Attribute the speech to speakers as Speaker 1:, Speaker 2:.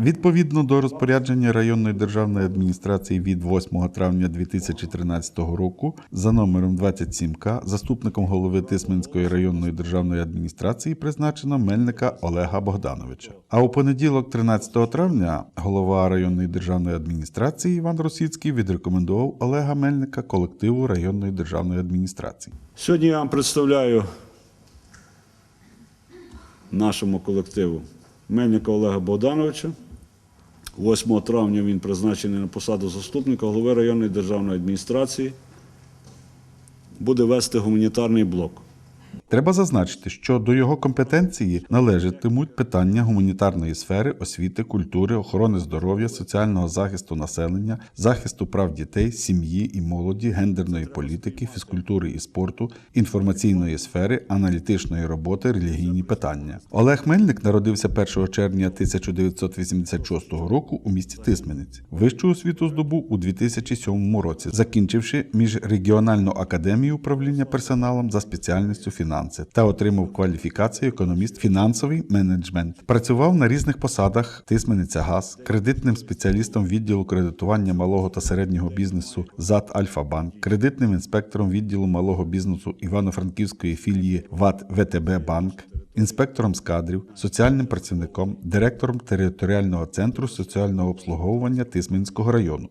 Speaker 1: Відповідно до розпорядження районної державної адміністрації від 8 травня 2013 року за номером 27К заступником голови Тисменської районної державної адміністрації призначено Мельника Олега Богдановича. А у понеділок, 13 травня, голова районної державної адміністрації Іван Росіцький відрекомендував Олега Мельника колективу районної державної адміністрації.
Speaker 2: Сьогодні я вам представляю нашому колективу Мельника Олега Богдановича. 8 травня він призначений на посаду заступника голови районної державної адміністрації. Буде вести гуманітарний блок.
Speaker 1: Треба зазначити, що до його компетенції належатимуть питання гуманітарної сфери, освіти, культури, охорони здоров'я, соціального захисту населення, захисту прав дітей, сім'ї і молоді, гендерної політики, фізкультури і спорту, інформаційної сфери, аналітичної роботи, релігійні питання. Олег Мельник народився 1 червня 1986 року у місті Тисменець. Вищу освіту здобув у 2007 році, закінчивши міжрегіональну академію управління персоналом за спеціальністю фінанси та отримав кваліфікацію економіст фінансовий менеджмент. Працював на різних посадах Тисмениця ГАЗ, кредитним спеціалістом відділу кредитування малого та середнього бізнесу ЗАД Альфа-Банк, кредитним інспектором відділу малого бізнесу Івано-Франківської філії ВАД ВТБ Банк. Інспектором з кадрів, соціальним працівником, директором територіального центру соціального обслуговування Тисменського району.